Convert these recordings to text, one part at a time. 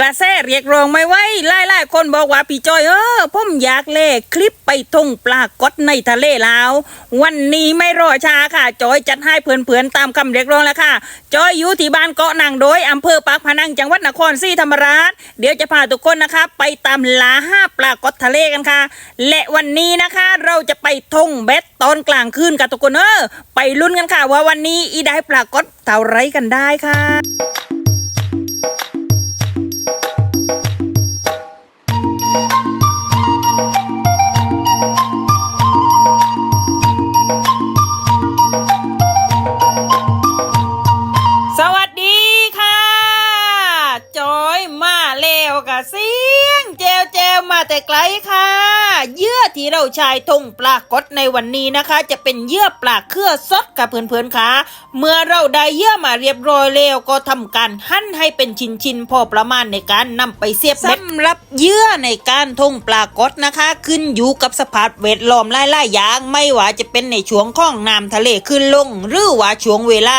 กระแสเรียกร้องไม่ไหวไล่ไล่คนบอกว่าพี่จอยเออผมอยากเล่คลิปไปท่งปลากดในทะเลแลาววันนี้ไม่รอช้าค่ะ จอยจัดให้เพื่อนๆตามคำเรียกร้องแล้วค่ะ จอยอยู่ที่บ้านเกาะนางโดยอำเภอปากพนังจังหวัดนครศรีธรรมราช เดี๋ยวจะพาทุกคนนะคะ ไปตามลาห้าปลากดทะเลกันค่ะ และวันนี้นะคะเราจะไปท่งเบ็ดตอนกลางคืนกับทุกคนเออไปลุ้นกันค่ะว่าวันนี้อีได้ปลากดเท่าไรกันได้ค่ะ ส เจวเจวมาแต่ไกลค่ะ เยื่อที่เราชายทงปลากดในวันนี้นะคะ จะเป็นเยื่อปลาเครือสดกับเพื่อนๆค่ะ เมื่อเราได้เยื่อมาเรียบร้อยแล้วก็ทำการหั่นให้เป็นชิ้นๆพอประมาณในการนำไปเสียบเม็ดสำหรับเยื่อในการทงปลากดนะคะ ขึ้นอยู่กับสภาพแวดล้อมหลายๆอย่างไม่ว่าจะเป็นในช่วงของน้ำทะเลขึ้นลง หรือว่าช่วงเวลา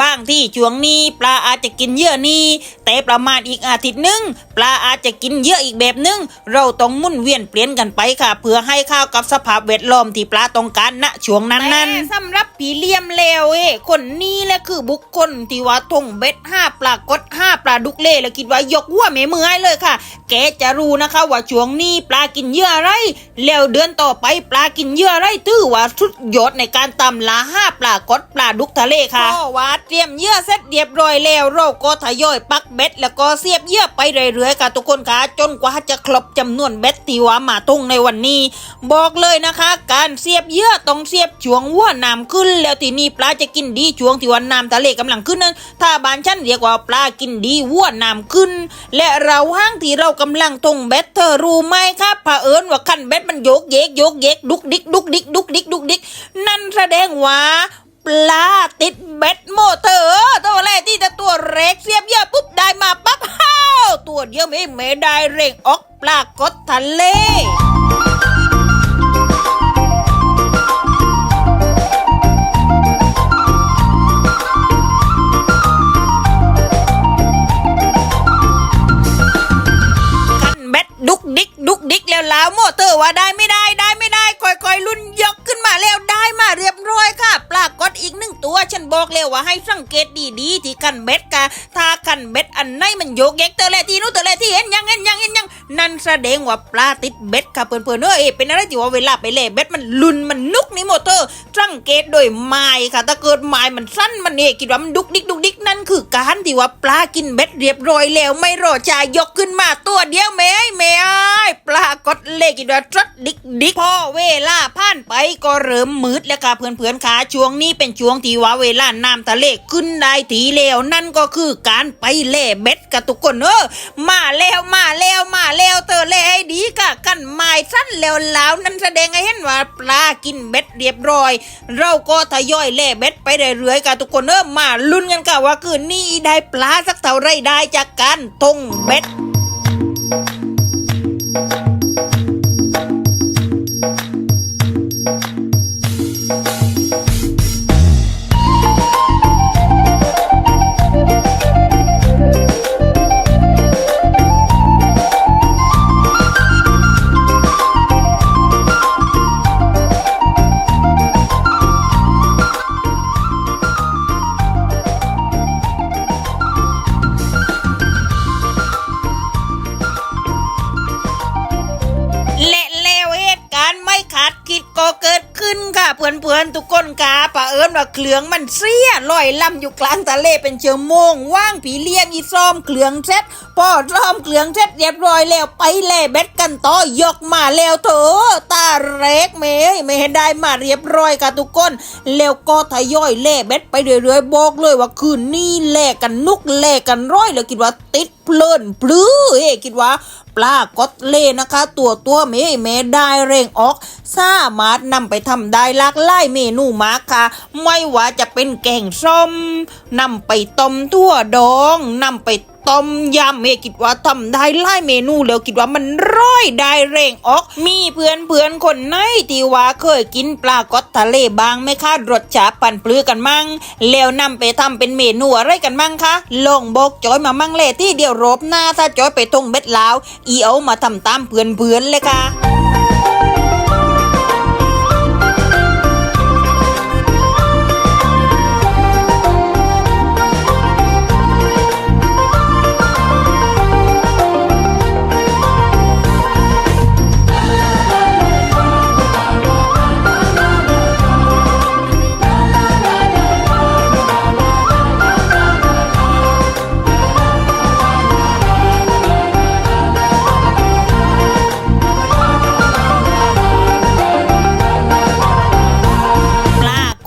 บางที่ช่วงนี้ปลาอาจจะกินเยื่อนี้ แต่ประมาณอีกอาทิตย์หนึงปลาอาจจะกินเยื่ออีกแบบหนึง เราต้องหมุนเวียนเปลี่ยนกันไปค่ะ เพื่อให้เข้ากับสภาพแวดล้อมที่ปลาต้องการณช่วงนั้นๆสำหรับผีเลี่ยมเลวเอ้คนนี้แหละคือบุคคลที่ว่าทงเบ็ดห้าปลากดห้าปลาดุกเล่แล้วคิดว่ายกหัวแม่มือให้เลยค่ะ แกจะรู้นะคะว่าช่วงนี้ปลากินเหยื่ออะไร แล้วเดือนต่อไปปลากินเหยื่ออะไรถือว่าสุดยอดในการตำลาห้าปลากดปลาดุกทะเลค่ะก็ว่าเตรียมเหยื่อเสร็จเรียบร้อยแล้วเราก็ทยอยปักเบ็ดแล้วก็เสียบเหยื่อไปเรื่อยๆค่ะทุกคนค่ะจนกว่าจะครบจำนวนเบ็ดที่ว่ามาทุ่งในวันนี้ บอกเลยนะคะ การเสียบเยื่อต้องเสียบช่วงหัวน้ำขึ้น แล้วทีนี้ปลาจะกินดีช่วงที่วันน้ำทะเลกำลังขึ้นนั้นถ้าบานชั้นเรียกว่าปลากินดีหัวน้ำขึ้น และเราห้างที่เรากำลังทงเบ็ดเธอรู้ไหมครับเผอิญว่าคันเบ็ดมันโยกเยกโยกเยกดุกดิกดุกดิกดุกดิกดุกดิกนั่นแสดงว่า ปลาติดเบ็ดโมเตอร์ตัวแรกที่จะตัวเร็กเสียบเยอะปุ๊บได้มาปั๊บฮ้าวตัวเดียวไม่ไม่ได้เร่งออกปลากดทะเลคันเบ็ดดุกดิกดุกดิกแล้วแล้วโมเตอร์ว่าได้ไม่ได้ได้ไม่ได้ค่อยๆ รุ่นยกขึ้นมาแล้วได้มาเรียบร้อยค่ะ ปลากดอีกหนึ่งตัวฉันบอกเลยว่าให้สังเกตดีๆที่คันเบ็ดกะถ้าคันเบ็ดอันไหนมันโยกเยกเตอแลที่นู้นเตอแลที่เห็นยังเห็นยังเห็นยังนั่นแสดงว่าปลาติดเบ็ดค่ะเพื่อนๆเอ้ยเป็นอะไรที่ว่าเวลาไปเล่เบ็ดมันลุนมันนุกนี่โมเตอสังเกตโดยไม้ค่ะถ้าเกิดไม้มันสั้นมันเนี่ยคิดว่ามันดุกดิกดุกดิกนั่นคือการที่ว่าปลากินเบ็ดเรียบร้อยแล้วไม่รอจ่ายยกขึ้นมาตัวเดียวแม่แม่ปลากดเลกิดว่าตรัดดิกดิกพอเวลาผ่านไปก็เริ่มมืดแล้วค่ะเพื่อนๆค่ะช่วงนี้เป็นช่วงที่ว่าเวลาน้ำทะเลขึ้นได้ทีแล้วนั่นก็คือการไปเล่เบ็ดกับทุกคนเออมาแล้วมาแล้วมาแล้วเตอเล่ให้ดีค่ะกันไม้สั้นแล้วแล้วนั่นแสดงให้เห็นว่าปลากินเบ็ดเรียบร้อย เราก็ทยอยเล่เบ็ดไปเรื่อยๆค่ะทุกคนเออมาลุ้นกันค่ะว่าคืนนี้ได้ปลาสักเท่าไรได้จากการทงเบ็ด เพื่อนทุกคนกาปะเอิญว่าเคลืองมันเสียลอยลำอยู่กลางทะเลเป็นเชือโมงว่างผีเลี้ยงอีซ้อมเคลืองเซ็ตพอซ่อมเครื่องเซ็ตเรียบร้อยแล้วไปเล่เบ็ดกันต่อยกมาแล้วเถอะตาเร็กเมยไม่ให้ได้มาเรียบร้อยค่ะทุกคนแล้วก็ทยอยเล่เบ็ดไปเรื่อยๆบอกเลยว่าคืนนี้เล่กันนุกเล่กันร้อยแล้วคิดว่าติดเพลินปลื้อเฮ้คิดว่าปลากดเล่นะคะ ตัวตัวเมเมได้เร่งออกสามารถนำไปทำได้หลากหลายเมนูมากค่ะ ไม่ว่าจะเป็นแกงส้มนำไปต้มทั่วดองนำไป ต้มยำเฮคิดว่าทำได้หลายเมนูแล้วคิดว่ามันร้อยได้เร่งออก มีเพื่อนเพื่อนคนไหนที่ว่าเคยกินปลากดทะเลบ้างไหมคะรสชาติปั่นปลือกันมั่ง แล้วนำไปทำเป็นเมนูอะไรกันมั่งคะลองบอกจอยมามั่งเลยที่เดียวรบหน้าถ้าจอยไปตรงเบ็ดลาว อีเอามาทำตามเพื่อนเพื่อนเลยค่ะ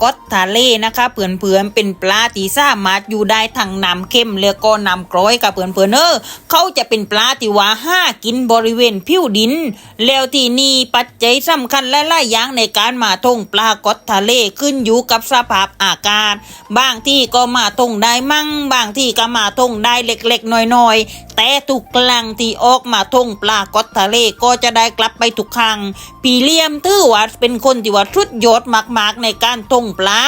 ปลากดทะเลนะคะเพื่อนๆเป็นปลาที่สามารถอยู่ได้ทั้งน้ำเค็มแล้วก็น้ำกร้อยกับเพื่อนๆเนอะเขาจะเป็นปลาที่ว่าห้ากินบริเวณผิวดิน แล้วที่นี่ปัจจัยสำคัญและหลายอย่างในการมาท่งปลากดทะเลขึ้นอยู่กับสภาพอากาศ บางที่ก็มาท่งได้มั่ง บางที่ก็มาท่งได้เล็กๆน้อยๆ แต่ทุกครั้งที่ออกมาท่งปลากดทะเลก็จะได้กลับไปทุกครั้งปีเลียมถือว่าเป็นคนที่ว่าชุดยอดมากๆ ในการท่งปลา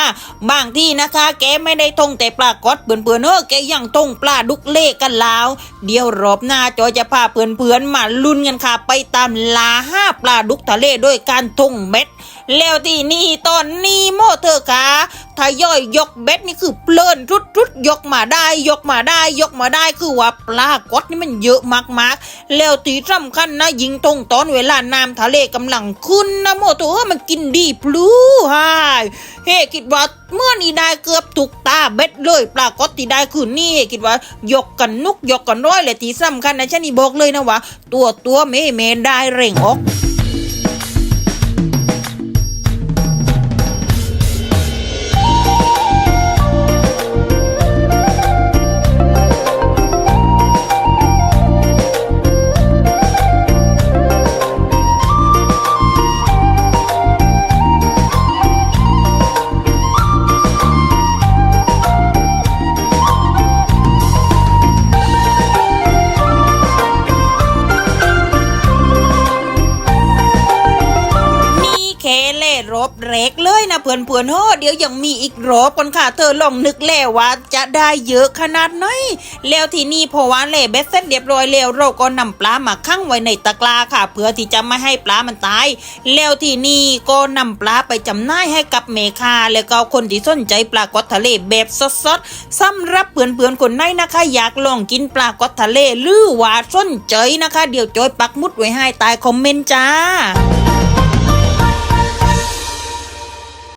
บางที่นะคะ แกไม่ได้ท่งแต่ปลากดเปื่อนๆเออแกยังท่งปลาดุกเล่กันแล้ว เดี๋ยวรอบหน้าจอยจะพาเพื่อนๆมาลุ้นกันค่ะ ไปตามลาห้าปลาดุกทะเลด้วยการท่งเม็ดแล้วที่นี่ตอนนี้โมเธอคะถ้าย่อยยกเบ็ดนี่คือเพลินรุดรุดยกมาได้ ยกมาได้ ยกมาได้คือว่าปลากดนี่มันเยอะมากๆ แล้วที่สำคัญนะยิงตรงตอนเวลาน้ำทะเลกำลังขึ้นนะโมเธอเออมันกินดีพลูฮายเฮ้คิดว่าเมื่อนี้ได้เกือบถูกตาเบ็ดเลยปลากดที่ได้คือนี่คิดว่ายกกันนุกยกกันร้อยเลยที่สำคัญนะฉันนี่บอกเลยนะว่า ตัวตัวเมเมได้เร่งออก พื่อนเพื่อนโอ้เดี๋ยวยังมีอีกรอบคนค่ะ เธอลองนึกแล้วว่าจะได้เยอะขนาดไหนแล้วที่นี่พอว่าเล่เบ็ดเสร็จเรียบร้อยแล้วเราก็นำปลามาคั่งไว้ในตะกร้าค่ะ เพื่อที่จะไม่ให้ปลามันตาย แล้วที่นี่ก็นำปลาไปจำหน่ายให้กับเมคาแล้วก็คนที่สนใจปลากดทะเลแบบสดๆสำหรับเพื่อนๆคนไหนนะคะ อยากลองกินปลากดทะเลหรือว่าสนใจนะคะ เดี๋ยวจอยปักมุดไว้ให้ใต้คอมเมนต์จ้า